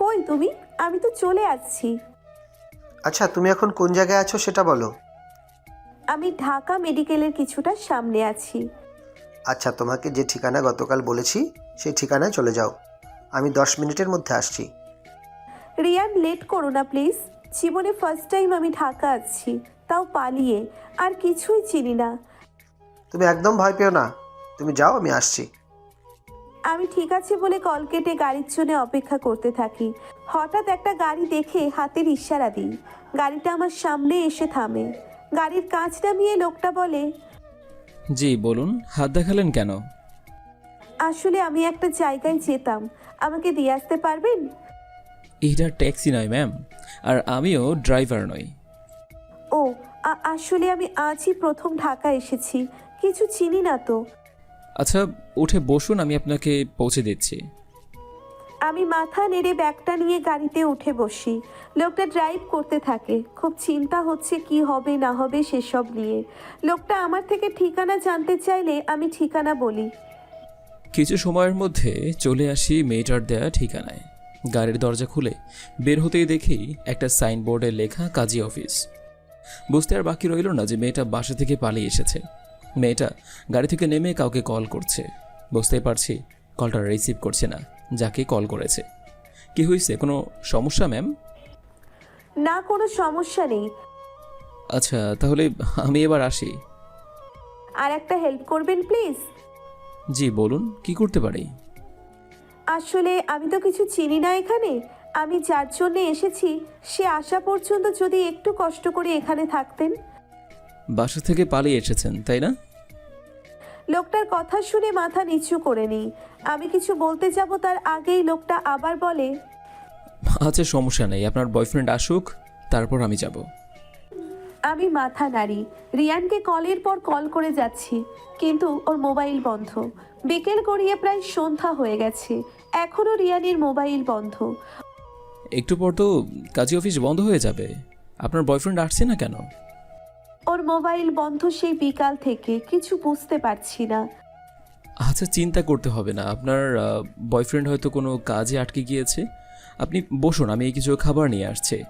কই তুমি? আমি তো চলে আসছি। আচ্ছা তুমি এখন কোন জায়গায় আছো সেটা বলো। আমি ঢাকা মেডিকেলের কিছুটা সামনে আছি। আচ্ছা তোমাকে যে ঠিকানা গতকাল বলেছি সেই ঠিকানায় চলে যাও। আমি দশ মিনিটের মধ্যে আসছি। রিয়ান লেট করো না প্লিজ। জীবনে ফার্স্ট টাইম আমি ঢাকা আছি। তাও পালিয়ে। আর কিছুই চিনি না। তুমি একদম ভয় পেও না। তুমি যাও আমি আসছি। আমি ঠিক আছে বলে কল কেটে গাড়ির জন্য অপেক্ষা করতে থাকি। হঠাৎ একটা গাড়ি দেখে হাতের ইশারা দিই। গাড়িটা আমার সামনে এসে থামে। গাড়ির কাঁচ নামিয়ে লোকটা বলে জি বলুন হাত দেখালেন কেন? আসলে আমি একটা জায়গায় যেতাম। আমাকে দিয়ে আসতে পারবেন? এটা ট্যাক্সি নয় ম্যাম। আর আমিও ড্রাইভার নই। ও আ- আসলে আমি আজই প্রথম ঢাকা এসেছি। কিছু চিনি না তো। আচ্ছা উঠে বসুন আমি আপনাকে পৌঁছে দিচ্ছি। আমি মাথা নেড়ে ব্যাগটা নিয়ে গাড়িতে উঠে বসি। লোকটা ড্রাইভ করতে থাকে। খুব চিন্তা হচ্ছে কি হবে না হবে সেসব নিয়ে। লোকটা আমার থেকে ঠিকানা জানতে চাইলে আমি ঠিকানা বলি। কিছু সময়ের মধ্যে চলে আসি মেয়েটার দেয়া ঠিকানায়। গাড়ির দরজা খুলে বের হতেই দেখি একটা সাইনবোর্ডে লেখা কাজী অফিস। বুঝতে আর বাকি রইল না যে মেয়েটা বাসা থেকে পালিয়ে এসেছে। মেয়েটা গাড়ি থেকে নেমে কাউকে কল করছে। বুঝতেই পারছি কলটা রিসিভ করছে না যাকে কল করেছে। কি হয়েছে কোনো সমস্যা ম্যাম? না কোনো সমস্যা নেই। আচ্ছা তাহলে আমি এবার আসি। আর একটা হেল্প করবেন প্লিজ? জি বলুন কি করতে পারি? আসলে আমি তো কিছু চিনি না এখানে। আমি যার জন্য এসেছি সে আসা পর্যন্ত যদি একটু কষ্ট করে এখানে থাকতেন। বাসা থেকে পালিয়ে এসেছেন তাই না? লোকটার কথা শুনে মাথা নিচু করে নিই। আমি কিছু বলতে যাব তার আগেই লোকটা আবার বলে আচ্ছা সমস্যা নেই আপনার বয়ফ্রেন্ড আসুক তারপর আমি যাব। আমি মাথা নাড়ি। রিয়ানকে কলের পর কল করে যাচ্ছি কিন্তু ওর মোবাইল বন্ধ। বিকেল গড়িয়ে প্রায় সন্ধ্যা হয়ে গেছে এখনও রিয়ানের মোবাইল বন্ধ। একটু পর তো কাজী অফিস বন্ধ হয়ে যাবে। আপনার বয়ফ্রেন্ড আসছে না কেন? ওর মোবাইল বন্ধ সেই বিকাল থেকে কিছু বুঝতে পারছি না। আচ্ছা চিন্তা করতে হবে না। আপনার বয়ফ্রেন্ড হয়তো কোনো কাজে আটকে গিয়েছে। আপনি বসুন আমি এই কিছু খাবার নিয়ে আসছি।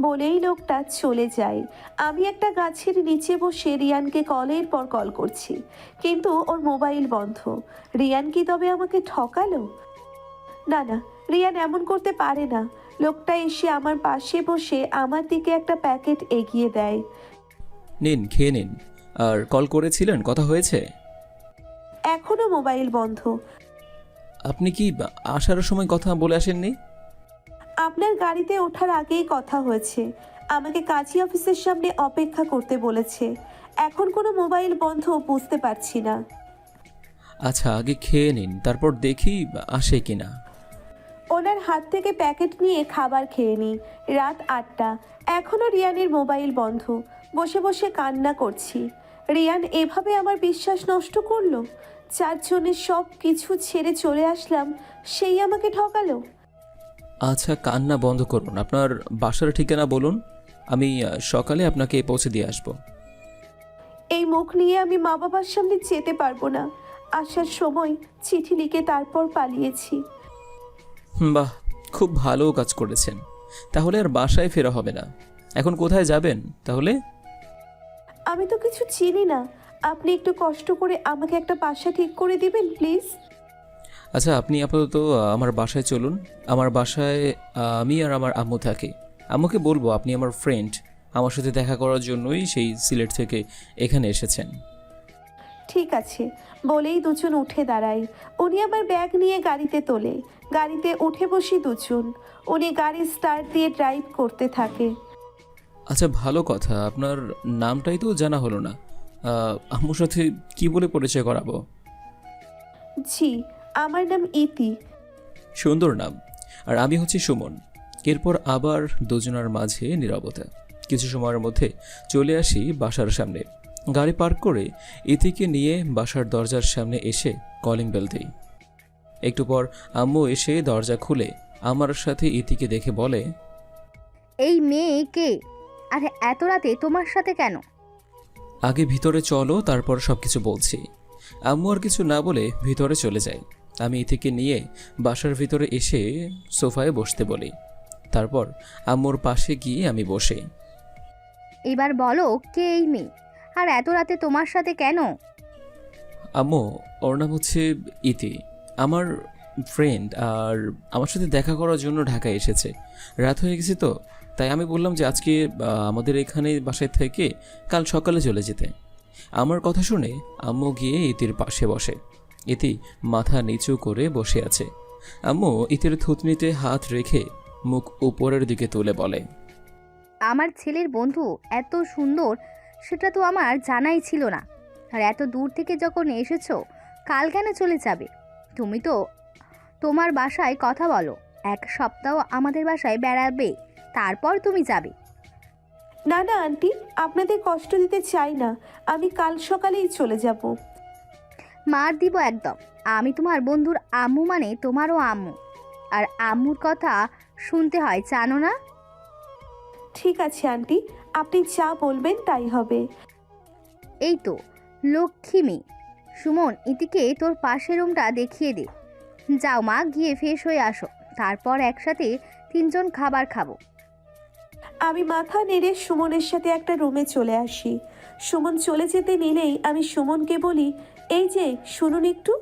বলেই লোকটা চলে যায়। আমি একটা গাছের নিচে বসে রিয়ানকে কলের পর কল করছি। কিন্তু ওর মোবাইল বন্ধ। রিয়ান কি তবে আমাকে ঠকালো? না না রিয়ান এমন করতে পারে না। লোকটা এসে আমার পাশে বসে আমার দিকে একটা প্যাকেট এগিয়ে দেয়। নিন খেয়ে নিন। আর কল করেছিলেন? কথা হয়েছে? এখনও মোবাইল বন্ধ। আপনি কি আসার সময় কথা বলে আসেননি? আপনার গাড়িতে ওঠার আগেই কথা হয়েছে। আমাকে কাজী অফিসের সামনে অপেক্ষা করতে বলেছে। এখন কোনো মোবাইল বন্ধ বুঝতে পারছি না। আচ্ছা আগে খেয়ে নিন তারপর দেখি আসে কিনা। ওনার হাত থেকে প্যাকেট নিয়ে খাবার খেয়ে নিই। রাত আটটা। এখনও রিয়ানের মোবাইল বন্ধ। বসে বসে কান্না করছি। রিয়ান এভাবে আমার বিশ্বাস নষ্ট করল? চারজনের সব কিছু ছেড়ে চলে আসলাম সেই আমাকে ঠকালো? আচ্ছা কান্না বন্ধ করুন। আপনার বাসার ঠিকানা বলুন। আমি সকালে আপনাকে পৌঁছে দিয়ে আসব। এই মুখ নিয়ে আমি মা বাবার সামনে যেতে পারব না। আসার সময় চিঠি লিখে তারপর পালিয়েছি। বাহ খুব ভালো কাজ করেছেন। তাহলে আর বাসায় ফেরা হবে না। এখন কোথায় যাবেন তাহলে? আমি তো কিছু চিনি না। আপনি একটু কষ্ট করে আমাকে একটা বাসা ঠিক করে দিবেন প্লিজ? আচ্ছা আপনি আপাতত আমার বাসায় চলুন। আমার বাসায় আমি আর আমার আম্মু থাকি। আম্মুকে বলব আপনি আমার ফ্রেন্ড আমার সাথে দেখা করার জন্যই সেই সিলেট থেকে এখানে এসেছেন। ঠিক আছে বলেই দুজন উঠে দাঁড়ায়। উনি আমার ব্যাগ নিয়ে গাড়িতে তোলে। গাড়িতে উঠে বসি দুজন উনি গাড়ি স্টার্ট দিয়ে ড্রাইভ করতে থাকে। আচ্ছা ভালো কথা। আপনার নামটাই তো জানা হলো না। আহ, আম্মুর সাথে কি বলে পরিচয় করাবো? জি আমার নাম ইতি। সুন্দর নাম। আর আমি হচ্ছি সুমন। এরপর আবার দুজনার মাঝে নীরবতা। কিছু সময়ের মধ্যে চলে আসি বাসার সামনে। গাড়ি পার্ক করে ইতিকে নিয়ে বাসার দরজার সামনে এসে কলিং বেল দিই। একটু পর আম্মু এসে দরজা খুলে আমার সাথে ইতিকে দেখে বলে এই মেয়ে কে? আর এত রাতে তোমার সাথে কেন? আগে ভিতরে চলো তারপর সব কিছু বলছি। আম্মু আর কিছু না বলে ভিতরে চলে যায় আমি ইতিকে নিয়ে বাসার ভিতরে এসে সোফায় বসতে বলি। তারপর আম্মুর পাশে গিয়ে আমি বসে। এবার বলো কে এই মেয়ে? আর এত রাতে তোমার সাথে কেন? আম্মু ওর নাম হচ্ছে ইতি। আমার ফ্রেন্ড আর আমার সাথে দেখা করার জন্য ঢাকায় এসেছে। রাত হয়ে গেছে তো তাই আমি বললাম যে আজকে আমাদের এখানে বাসায় থেকে কাল সকালে চলে যেতে। আমার কথা শুনে আম্মু গিয়ে ইতির পাশে বসে। ইতি মাথা নিচু করে বসে আছে। আম্মু ইতির থুতনিতে হাত রেখে মুখ উপরের দিকে তুলে বলে আমার ছেলের বন্ধু এত সুন্দর সেটা তো আমার জানাই ছিল না। আর এত দূর থেকে যখন এসেছ কাল কেন চলে যাবে? তুমি তো তোমার বাসায় কথা বলো। এক সপ্তাহ আমাদের বাসায় বেড়াবে তারপর তুমি যাবে। না না আন্টি আপনাদের কষ্ট দিতে চাই না। আমি কাল সকালেই চলে যাব। মার দিব একদম। আমি তোমার বন্ধুর আম্মু মানে তোমারও আম্মু। আর আম্মুর কথা শুনতে হয় জানো না? ঠিক আছে আন্টি। আপনি যা বলবেন তাই হবে। এই তো লক্ষ্মী মেয়ে। সুমন ইতিকে তোর পাশের রুমটা দেখিয়ে দে। যাও মা গিয়ে ফ্রেশ হয়ে আসো। তারপর একসাথে তিনজন খাবার খাব। আমি মাথা নেড়ে সুমনের সাথে একটা রুমে চলে আসি। সুমন চলে যেতে নিলেই আমি সুমনকে বলি এই যে শুনুন একটু।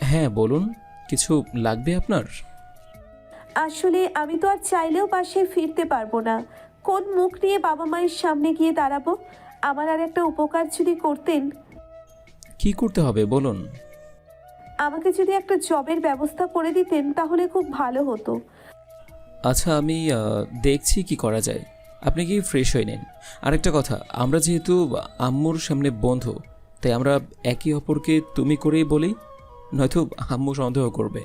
হ্যাঁ বলুন কিছু লাগবে আপনার? আসলে আমি তো আর চাইলেও পাশে ফিরতে পারব না। কোন মুখ নিয়ে বাবা মায়ের সামনে গিয়ে দাঁড়াবো? আমার আর একটা উপকার যদি করতেন। কি করতে হবে বলুন। আমাকে যদি একটা জবের ব্যবস্থা করে দিতেন তাহলে খুব ভালো হতো। আচ্ছা আমি আহ, দেখছি কি করা যায়। আপনি কি ফ্রেশ হয়ে নিন। আরেকটা কথা আমরা যেহেতু আম্মুর সামনে বন্ধু তাই আমরা একে অপরকে তুমি করেই বলি নয়তো আম্মু সন্দেহ করবে।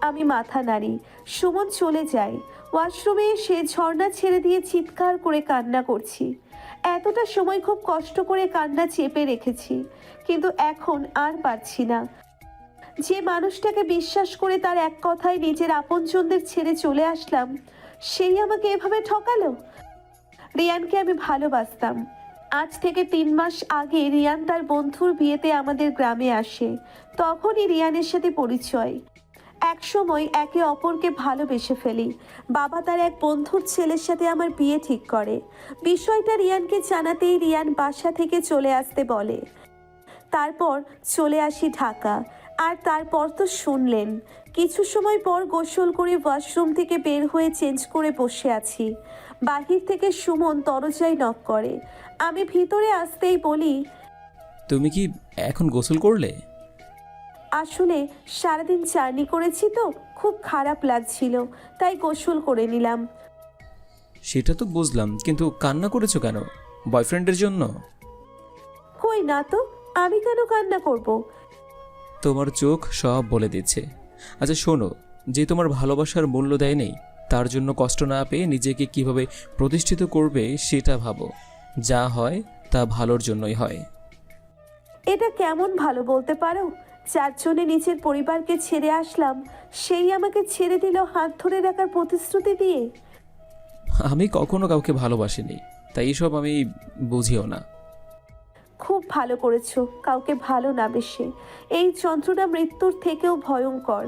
আমি মাথা নাড়ি। সুমন চলে যায়। ওয়াশরুমে এসে ঝর্ণা ছেড়ে দিয়ে চিৎকার করে কান্না করছি। এতটা সময় খুব কষ্ট করে কান্না চেপে রেখেছি, কিন্তু এখন আর পারছি না। যে মানুষটাকে বিশ্বাস করে তার এক কথায় নিজের আপনজনদের ছেড়ে চলে আসলাম, সেই আমাকে এভাবে ঠকালো? রিয়ানকে আমি ভালোবাসতাম। আজ থেকে তিন মাস আগে রিয়ান তার বন্ধুর বিয়েতে আমাদের গ্রামে আসে। তখনই রিয়ানের সাথে পরিচয়। একসময় একে অপরকে ভালোবেসে ফেলি। বাবা তার এক বন্ধুর ছেলের সাথে আমার বিয়ে ঠিক করে। বিষয়টা রিয়ানকে জানাতেই রিয়ান বাসা থেকে চলে আসতে বলে। তারপর চলে আসি ঢাকা। আর তারপর তো শুনলেন, কিছু সময় পর গোসল করে ওয়াশরুম থেকে বের হয়ে চেঞ্জ করে বসে আছি। বাহির থেকে সুমন দরজায় নক করে। আমি ভিতরে আসতেই বলি, তুমি কি এখন গোসল করলে? আসলে সারাদিন জার্নি করেছি তো খুব খারাপ লাগছিল তাই গোসল করে নিলাম। সেটা তো বুঝলাম কিন্তু কান্না করেছ কেন? বয়ফ্রেন্ডের জন্য? কই না তো আমি কেন কান্না করব। তোমার চোখ সব বলে দিচ্ছে। আচ্ছা শোনো যে তোমার ভালোবাসার মূল্য দেয় নেই তার জন্য কষ্ট না পেয়ে নিজেকে কীভাবে প্রতিষ্ঠিত করবে সেটা ভাবো। যা হয় তা ভালোর জন্যই হয়। এটা কেমন ভালো বলতে পারো? চারজনে নিজের পরিবারকে ছেড়ে আসলাম। সেই আমাকে ছেড়ে দিল হাত ধরে রাখার প্রতিশ্রুতি দিয়ে। আমি কখনো কাউকে ভালোবাসিনি তাই এসব আমি বুঝিও না। খুব ভালো করেছ কাউকে ভালো না বেশে। এই যন্ত্রণা মৃত্যুর থেকেও ভয়ঙ্কর।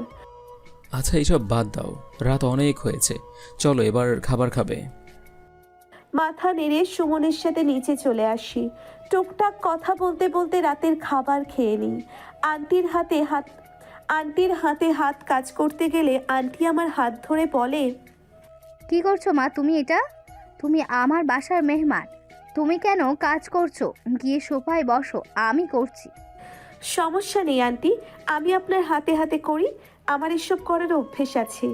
আচ্ছা এইসব বাদ দাও রাত অনেক হয়েছে। চলো এবার খাবার খাবে। মাথা নেড়ে সুমনের সাথে নিচে চলে আসি। টুকটাক কথা বলতে বলতে রাতের খাবার খেয়ে নিই। আন্টির হাতে হাত আন্টির হাতে হাত কাজ করতে গেলে আন্টি আমার হাত ধরে বলে কি করছ মা? তুমি এটা? তুমি আমার বাসার মেহমান। তুমি কেন কাজ করছ? গিয়ে সোফায় বসো আমি করছি। সমস্যা নেই আন্টি আমি আপনার হাতে হাতে করি আমার এসব করার অভ্যেস আছে।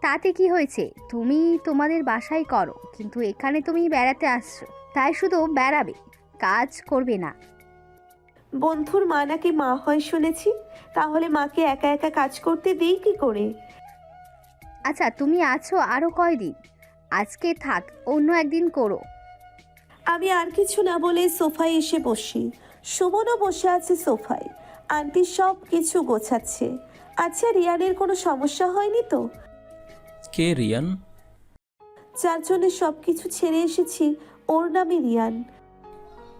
তাতে কি হয়েছে? তুমি তোমাদের বাসায় করো কিন্তু এখানে তুমি বেড়াতে আসছো তাই শুধু বেড়াবে। কাজ করবে না। বন্ধুর মা নাকি মা হয় শুনেছি তাহলে মাকে একা একা কাজ করতে দিই কি করে? আচ্ছা তুমি আছো আরও কয়দিন? আজকে থাক অন্য একদিন করো। আমি আর কিছু না বলে সোফায় এসে বসি। সুমনও বসে আছে সোফায়। আন্টি সব কিছু গোছাচ্ছে। আচ্ছা রিয়ানের কোনো সমস্যা হয়নি তো? কে রিয়ান? চারজনের সব কিছু ছেড়ে এসেছি। ওর নামে রিয়ান।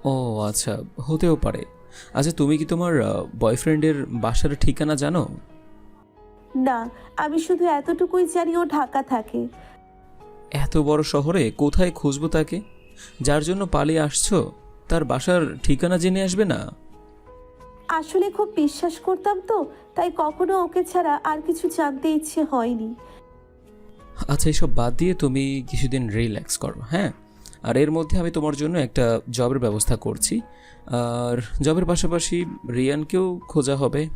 ও আচ্ছা হতেও পারে। আচ্ছা তুমি কি তোমার বয়ফ্রেন্ডের বাসার ঠিকানা জানো? না আমি শুধু এতটুকুই জানি ও ঢাকা থাকে। এত বড় শহরে কোথায় খুঁজবো তাকে? যার জন্য পালিয়ে আসছো? তার বাসার ঠিকানা জেনে আসবে না? আসলে খুব বিশ্বাস করতাম তো তাই কখনো ওকে ছাড়া আর কিছু জানতে ইচ্ছে হয়নি। আচ্ছা এসব বাদ দিয়ে তুমি কিছুদিন রিল্যাক্স করো হ্যাঁ? আর এর মধ্যে আমি তোমার জন্য একটা জবের ব্যবস্থা করছি। আর জবের পাশাপাশি রিয়ানকেও খোঁজা হবে।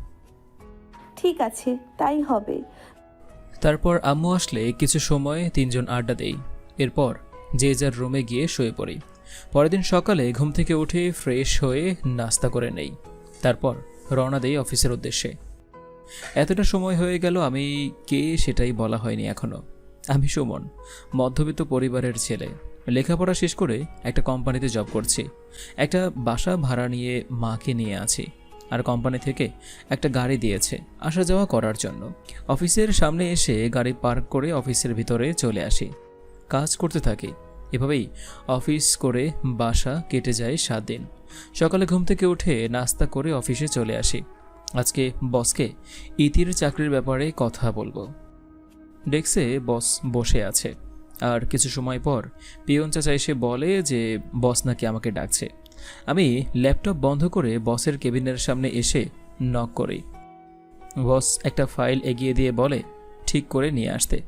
ঠিক আছে তাই হবে। তারপর আম্মু আসলে কিছু সময় তিনজন আড্ডা দেই। এরপর যে যার রুমে গিয়ে শুয়ে পড়ি। পরের দিন সকালে ঘুম থেকে উঠে ফ্রেশ হয়ে নাস্তা করে নেই। তারপর রওনা দেই অফিসের উদ্দেশ্যে। এতটা সময় হয়ে গেল আমি কে সেটাই বলা হয়নি এখনও। আমি সুমন মধ্যবিত্ত পরিবারের ছেলে। লেখাপড়া শেষ করে একটা কোম্পানিতে জব করছি। একটা বাসা ভাড়া নিয়ে মাকে নিয়ে আছি। আর কোম্পানি থেকে একটা গাড়ি দিয়েছে আসা যাওয়া করার জন্য। অফিসের সামনে এসে গাড়ি পার্ক করে অফিসের ভিতরে চলে আসি। কাজ করতে থাকি। এভাবেই অফিস করে বাসা কেটে যায় সাত দিন। সকালে ঘুম থেকে উঠে নাস্তা করে অফিসে চলে আসি। আজকে বসকে ইতির চাকরির ব্যাপারে কথা বলব। ডেস্কে বস বসে আছে। আর কিছু সময় পর পিয়ন চাচা এসে বলে যে, বস নাকি আমাকে ডাকছে। আমি ল্যাপটপ বন্ধ করে বসের কেবিনের সামনে এসে নক করি। বস একটা ফাইল এগিয়ে দিয়ে বলে, ঠিক করে নিয়ে আসতে।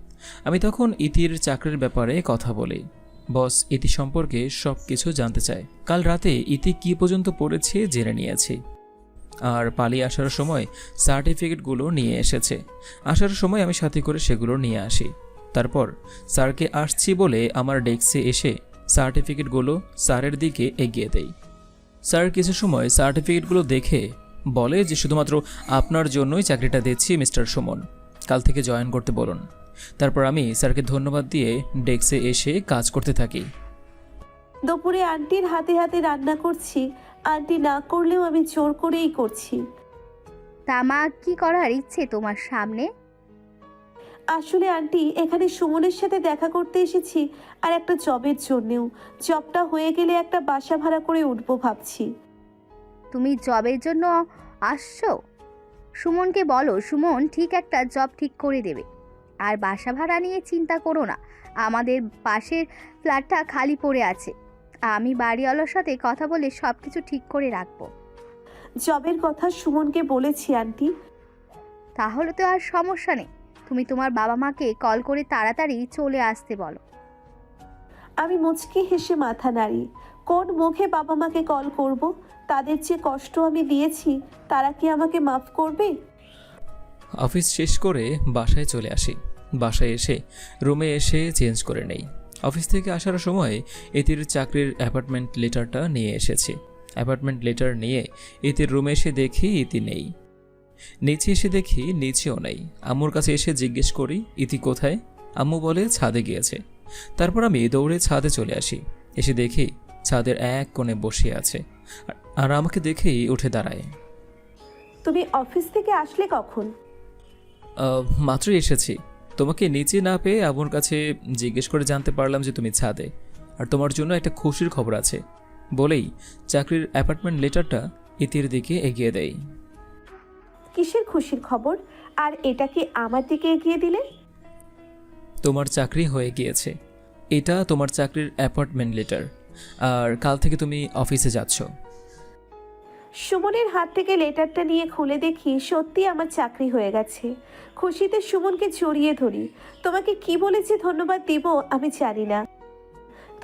আমি তখন ইতির চাকরির ব্যাপারে কথা বলি। বস ইতি সম্পর্কে সব কিছু জানতে চায়। কাল রাতে ইতি কি পর্যন্ত পড়েছে জেনে নিয়েছি। আর পালিয়ে আসার সময় সার্টিফিকেটগুলো নিয়ে এসেছে। আসার সময় আমি সাথে করে সেগুলো নিয়ে আসি। তারপর স্যারকে আসছি বলে আমার ডেস্কে এসে সার্টিফিকেটগুলো স্যারের দিকে এগিয়ে দেই। স্যার কিছু সময় সার্টিফিকেটগুলো দেখে বলে যে শুধুমাত্র আপনার জন্যই চাকরিটা দিচ্ছি মিস্টার সুমন। কাল থেকে জয়েন করতে বলুন। তারপর আমি স্যারকে ধন্যবাদ দিয়ে ডেস্কে এসে কাজ করতে থাকি। দুপুরে আন্টির হাতে হাতে রান্না করছি। আন্টি না করলেও আমি জোর করেই করছি। তা মা কি করার ইচ্ছে তোমার সামনে? আসলে আন্টি এখানে সুমনের সাথে দেখা করতে এসেছি আর একটা জবের জন্যেও। জবটা হয়ে গেলে একটা বাসা ভাড়া করে উঠবো ভাবছি। তুমি জবের জন্য আসছো? সুমনকে বলো সুমন ঠিক একটা জব ঠিক করে দেবে। আর বাসা ভাড়া নিয়ে চিন্তা করো না আমাদের পাশের ফ্ল্যাটটা খালি পড়ে আছে। আমি বাড়িওয়ালার সাথে কথা বলে সব কিছু ঠিক করে রাখব। জবের কথা সুমনকে বলেছি আন্টি। তাহলে তো আর সমস্যা নেই। তুমি তোমার বাবা মাকে কল করে তাড়াতাড়ি চলে আসতে বলো। আমি মুচকি হেসে মাথা নাড়ি কোন মুখে বাবা মাকে কল করব? তাদের যে কষ্ট আমি দিয়েছি তারা কি আমাকে মাফ করবে? অফিস শেষ করে বাসায় চলে আসি। বাসায় এসে রুমে এসে চেঞ্জ করে নেই। অফিস থেকে আসার সময় এতির চাকরির অ্যাপার্টমেন্ট লেটারটা নিয়ে এসেছি। অ্যাপার্টমেন্ট লেটার নিয়ে ইতির রুমে এসে দেখি ইতি নেই। নিচে এসে দেখি নিচেও নেই। আম্মুর কাছে এসে জিজ্ঞেস করি ইতি কোথায়? আম্মু বলে ছাদে গিয়েছে। তারপর আমি দৌড়ে ছাদে চলে আসি। এসে দেখি ছাদের এক কোণে বসে আছে। আর- আমাকে দেখেই উঠে দাঁড়ায়। তুমি অফিস থেকে আসলে কখন? আহ, মাত্রই এসেছি। তোমাকে নিচে না পেয়ে আবুর কাছে জিজ্ঞেস করে জানতে পারলাম যে তুমি ছাদে। আর তোমার জন্য একটা খুশির খবর আছে। বলেই চাকরির অ্যাপার্টমেন্ট লেটারটা ইতির দিকে এগিয়ে দেয়। কিসের খুশির খবর? আর এটা কি আমার দিকে এগিয়ে দিলে? তোমার চাকরি হয়ে গিয়েছে। এটা তোমার চাকরির অ্যাপার্টমেন্ট লেটার আর কাল থেকে তুমি অফিসে যাচ্ছ। সুমনের হাত থেকে লেটারটা নিয়ে খুলে দেখি সত্যি আমার চাকরি হয়ে গেছে। খুশিতে সুমনকে জড়িয়ে ধরি। তোমাকে কি বলেছে ধন্যবাদ দিব আমি জানি না।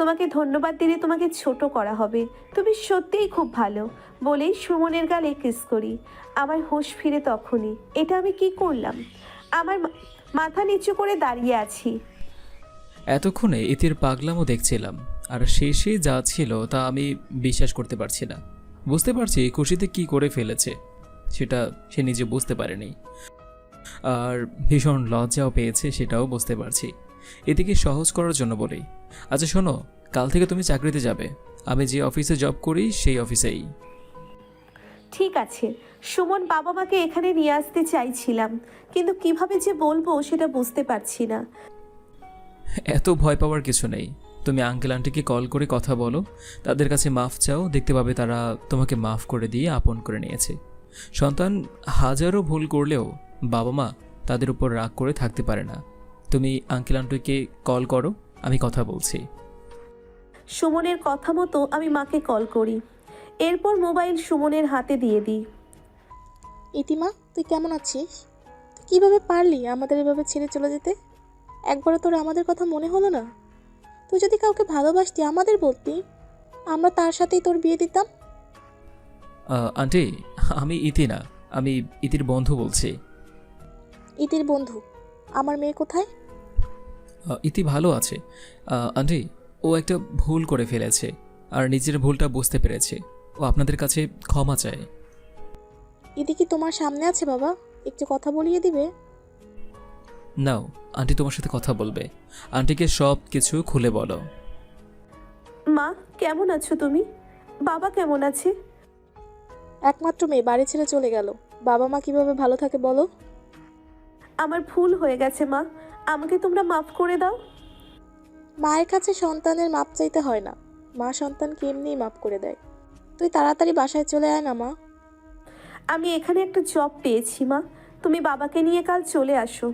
তোমাকে ধন্যবাদ দিলে তোমাকে ছোট করা হবে। তুমি সত্যিই খুব ভালো। বলেই সুমনের গালে কিস করি। আমার হোশ ফিরে তখনই। এটা আমি কি করলাম? আমার মাথা নিচু করে দাঁড়িয়ে আছি। এতক্ষণে ইতির পাগলামও দেখছিলাম। আর শেষে যা ছিল তা আমি বিশ্বাস করতে পারছি না। বুঝতে পারছি খুশিতে কি করে ফেলেছে। সেটা সে নিজে বুঝতে পারেনি। আর ভীষণ লজ্জাও পেয়েছে সেটাও বুঝতে পারছি। এদিকে সহজ করার জন্য বলি। আচ্ছা শোনো কাল থেকে তুমি চাকরিতে যাবে। আমি যে অফিসে জব করি সেই অফিসেই। ঠিক আছে। সুমন বাবা মাকে এখানে নিয়ে আসতে চাইছিলাম। কিন্তু কীভাবে যে বলব সেটা বুঝতে পারছি না। এত ভয় পাওয়ার কিছু নেই। তুমি আঙ্কেল আন্টিকে কল করে কথা বলো। তাদের কাছে মাফ চাও। দেখতে পাবে তারা তোমাকে মাফ করে দিয়ে আপন করে নিয়েছে। সন্তান হাজারো ভুল করলেও বাবা মা তাদের উপর রাগ করে থাকতে পারে না। তুমি আঙ্কেল আন্টুকে কল করো আমি কথা বলছি। সুমনের কথা মতো আমি মাকে কল করি। এরপর মোবাইল সুমনের হাতে দিয়ে দিই। ইতিমা তুই কেমন আছিস? তুই কীভাবে পারলি আমাদের এভাবে ছেড়ে চলে যেতে? একবারও তোর আমাদের কথা মনে হলো না? তুই যদি কাউকে ভালোবাসতি আমাদের বলতি। আমরা তার সাথেই তোর বিয়ে দিতাম। আন্টি আমি ইতি না আমি ইতির বন্ধু বলছি। ইতির বন্ধু? আমার মেয়ে কোথায়? ইতি ভালো আছে। আহ, আন্টি ও একটা ভুল করে ফেলেছে আর নিজের ভুলটা বুঝতে পেরেছে। ও আপনাদের কাছে ক্ষমা চায়। ইতি কি তোমার সামনে আছে বাবা একটু কথা বলিয়ে দিবে? নাও আন্টি তোমার সাথে কথা বলবে। আন্টিকে সব কিছু খুলে বলো। মা কেমন আছো তুমি? বাবা কেমন আছে? একমাত্র মেয়ে বাড়ি ছেড়ে চলে গেল। বাবা মা কীভাবে ভালো থাকে বলো? আমার ভুল হয়ে গেছে মা। আমাকে তোমরা মাফ করে দাও। মায়ের কাছে সন্তানের মাপ চাইতে হয় না। মা সন্তানকে এমনিই মাপ করে দেয়। তুই তাড়াতাড়ি বাসায় চলে আয় না মা। আমি এখানে একটা জব পেয়েছি মা। তুমি বাবাকে নিয়ে কাল চলে আসো।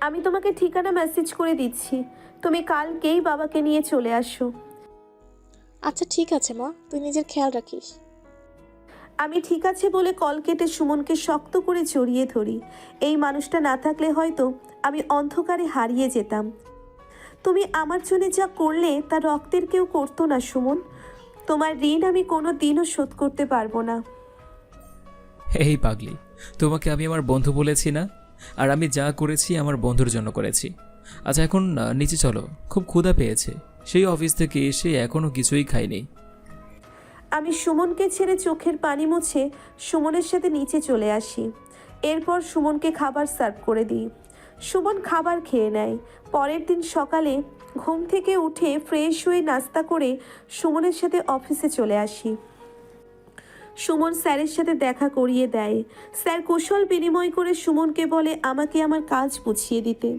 আমি তোমাকে ঠিকানা মেসেজ করে দিচ্ছি। তুমি কালকেই বাবাকে নিয়ে চলে আসো। আচ্ছা ঠিক আছে মা। তুই নিজের খেয়াল রাখিস। আমি ঠিক আছে বলে কল কেটে সুমনকে শক্ত করে জড়িয়ে ধরি। এই মানুষটা না থাকলে হয়তো আমি অন্ধকারে হারিয়ে যেতাম। তুমি আমার জন্য যা করলে তা রক্তের কেউ করতো না, সুমন। তোমার ঋণ আমি কোনো দিনও শোধ করতে পারব না। এই পাগলি, তোমাকে আমি আমার বন্ধু বলেছি না? আর আমি যা করেছি আমার বন্ধুর জন্য করেছি। আচ্ছা এখন নিচে চলো। খুব ক্ষুধা পেয়েছে। সেই অফিস থেকে এসে এখনও কিছুই খাইনি। আমি সুমনকে ছেড়ে চোখের পানি মুছে সুমনের সাথে নিচে চলে আসি। এরপর সুমনকে খাবার সার্ভ করে দিই। সুমন খাবার খেয়ে নেয়। পরের দিন সকালে ঘুম থেকে উঠে ফ্রেশ হয়ে নাস্তা করে সুমনের সাথে অফিসে চলে আসি। সুমন স্যারের সাথে দেখা করিয়ে দেয়। স্যার কুশল বিনিময় করে সুমনকে বলে, আমাকে আমার কাজ বুঝিয়ে দিতে।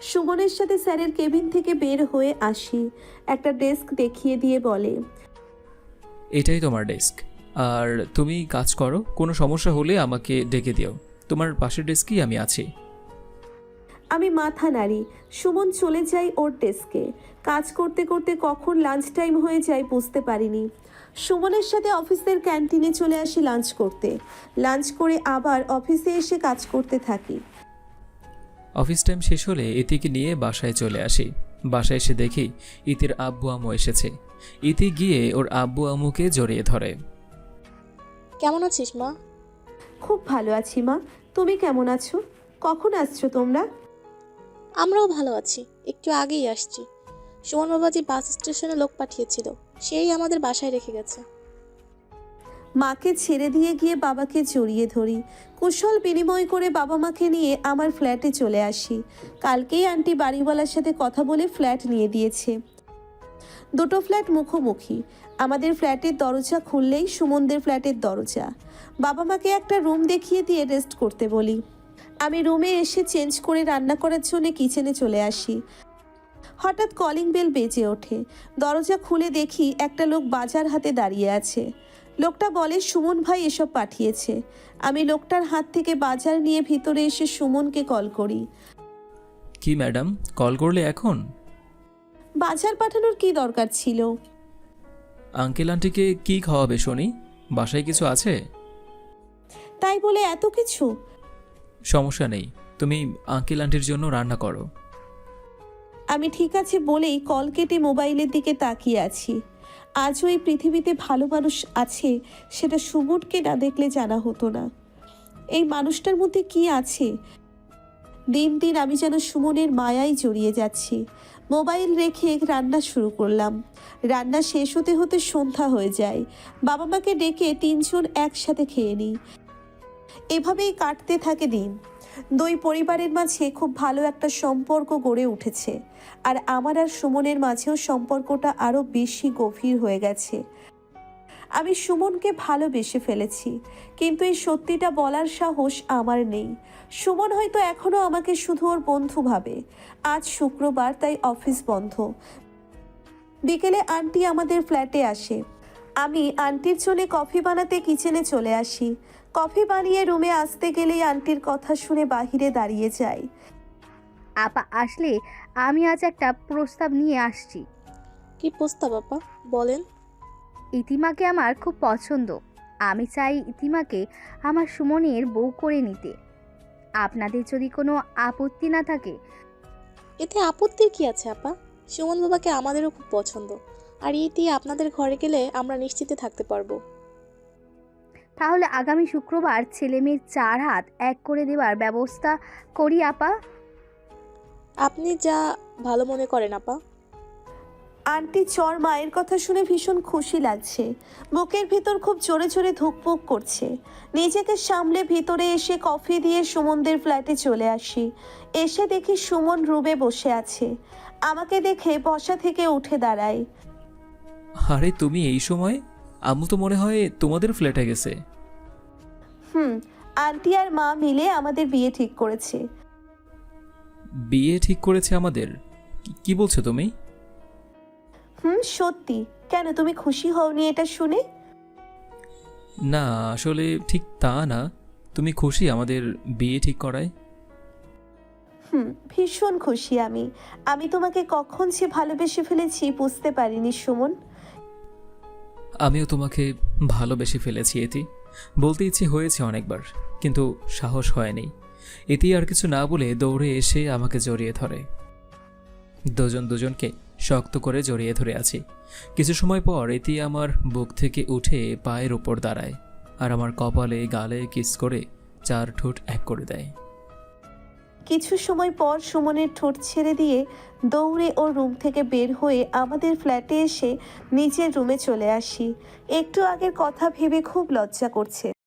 সুমনের সাথে স্যারের কেবিন থেকে বের হয়ে আসি। একটা ডেস্ক দেখিয়ে দিয়ে বলে এটাই তোমার ডেস্ক আর তুমি কাজ করো কোনো সমস্যা হলে আমাকে ডেকে দিও। তোমার পাশের ডেস্কেই আমি আছি। আমি মাথা নাড়ি। সুমন চলে যাই ওর ডেস্কে কাজ করতে করতে কখন লাঞ্চ টাইম হয়ে যায় বুঝতে পারিনি। সুমনের সাথে অফিসের ক্যান্টিনে চলে আসি লাঞ্চ করতে। লাঞ্চ করে আবার অফিসে এসে কাজ করতে থাকি। অফিস টাইম শেষ হলে এটিকে নিয়ে বাসায় চলে আসি। বাসায় এসে দেখি ইতির আব্বু আম্মু এসেছে। ইতি গিয়ে ওর আব্বু আম্মুকে জড়িয়ে ধরে। কেমন আছিস মা? খুব ভালো আছি মা। তুমি কেমন আছো? কখন আসছো তোমরা? আমরাও ভালো আছি। একটু আগেই আসছি। সুমন বাবাজি বাস স্টেশনে লোক পাঠিয়েছিল সেই আমাদের বাসায় রেখে গেছে। মাকে ছেড়ে দিয়ে গিয়ে বাবাকে জড়িয়ে ধরি। কুশল বিনিময় করে বাবা মাকে নিয়ে আমার ফ্ল্যাটে চলে আসি। কালকেই আন্টি বাড়িওয়ালার সাথে কথা বলে ফ্ল্যাট নিয়ে দিয়েছে। দুটো ফ্ল্যাট মুখোমুখি। আমাদের ফ্ল্যাটের দরজা খুললেই সুমনদের ফ্ল্যাটের দরজা। বাবা মাকে একটা রুম দেখিয়ে দিয়ে রেস্ট করতে বলি। আমি রুমে এসে চেঞ্জ করে রান্না করার জন্য কিচেনে চলে আসি। হঠাৎ কলিং বেল বেজে ওঠে। দরজা খুলে দেখি একটা লোক বাজার হাতে দাঁড়িয়ে আছে। লোকটা বলে সুমন ভাই এসব পাঠিয়েছে। আমি লোকটার হাত থেকে বাজার নিয়ে ভিতরে এসে সুমনকে কল করি। কি ম্যাডাম কল করলে এখন? বাজার পাঠানোর কি দরকার ছিল? আঙ্কেল আন্টিকে কি খাওয়াবে শুনি? বাসায় কিছু আছে? তাই বলে এত কিছু? সমস্যা নেই তুমি আঙ্কেল আন্টির জন্য রান্না করো। আমি ঠিক আছে বলেই কল কেটে মোবাইলের দিকে তাকিয়ে আছি। আজও এই পৃথিবীতে ভালো মানুষ আছে সেটা সুমনকে না দেখলে জানা হতো না। এই মানুষটার মধ্যে কি আছে? দিন দিন আমি যেন সুমনের মায়ায় জড়িয়ে যাচ্ছি। মোবাইল রেখে রান্না শুরু করলাম। রান্না শেষ হতে হতে সন্ধ্যা হয়ে যায়। বাবা মাকে ডেকে তিনজন একসাথে খেয়ে নিই। এভাবেই কাটতে থাকে দিন। দুই পরিবারের মাঝে খুব ভালো একটা সম্পর্ক গড়ে উঠেছে। আর আমার আর সুমনের মাঝেও সম্পর্কটা আরও বেশি গভীর হয়ে গেছে। আমি সুমনকে ভালোবেসে ফেলেছি, কিন্তু এই সত্যিটা বলার সাহস আমার নেই। সুমন হয়তো এখনও আমাকে শুধু ওর বন্ধু ভাবে। আজ শুক্রবার, তাই অফিস বন্ধ। বিকেলে আন্টি আমাদের ফ্ল্যাটে আসে। আমি আন্টির জন্য কফি বানাতে কিচেনে চলে আসি। কফি বানিয়ে রুমে আসতে গেলেই আন্টির কথা শুনে বাহিরে দাঁড়িয়ে যাই আপা আসলে আমি আজ একটা প্রস্তাব নিয়ে আসছি। কি প্রস্তাব আপা? বলেন। ইতিমাকে আমার খুব পছন্দ। আমি চাই ইতিমাকে আমার সুমনের বউ করে নিতে। আপনাদের যদি কোনো আপত্তি না থাকে। এতে আপত্তির কি আছে আপা? সুমন বাবাকে আমাদেরও খুব পছন্দ। আর ইতি আপনাদের ঘরে গেলে আমরা নিশ্চিতে থাকতে পারব। তাহলে আগামী শুক্রবার ছেলে মেয়ের চার হাত এক করে দেওয়ার ব্যবস্থা করি আপা। আপনি যা ভালো মনে করেন আপা। আন্টি চর মায়ের কথা শুনে ভীষণ খুশি লাগছে। বুকের ভিতর খুব জোরে জোরে ধুকপুক করছে। নিজেকে সামলে ভিতরে এসে কফি দিয়ে সুমনদের ফ্ল্যাটে চলে আসি। এসে দেখি সুমন রুমে বসে আছে। আমাকে দেখে বসা থেকে উঠে দাঁড়ায়। আরে তুমি এই সময় আম্মু তো মনে হয় তোমাদের ফ্ল্যাটে গেছে। হুম আন্টি আর মা মিলে আমাদের বিয়ে ঠিক করেছে। বিয়ে ঠিক করেছে আমাদের? কি- কি বলছো তুমি? হুম সত্যি। কেন তুমি খুশি হওনি এটা শুনে? না আসলে ঠিক তা না। তুমি খুশি আমাদের বিয়ে ঠিক করায়? হুম ভীষণ খুশি আমি। আমি তোমাকে কখন যে ভালোবেসে ফেলেছি বুঝতে পারিনি সুমন। আমিও তোমাকে ভালোবেসে ফেলেছি এটি বলতে ইচ্ছে হয়েছে অনেকবার, কিন্তু সাহস হয়নি। এটি আর কিছু না বলে দৌড়ে এসে আমাকে জড়িয়ে ধরে। দুজন দুজনকে শক্ত করে জড়িয়ে ধরে আছি। কিছু সময় পর এটি আমার বুক থেকে উঠে পায়ের ওপর দাঁড়ায় আর আমার কপালে গালে কিস করে চার ঠোঁট এক করে দেয়। কিছু সময় পর সুমনের ঠোঁট ছেড়ে দিয়ে দৌড়ে ও রুম থেকে বের হয়ে আমাদের ফ্ল্যাটে এসে নিজের রুমে চলে আসি। একটু আগের কথা ভেবে খুব লজ্জা করছে।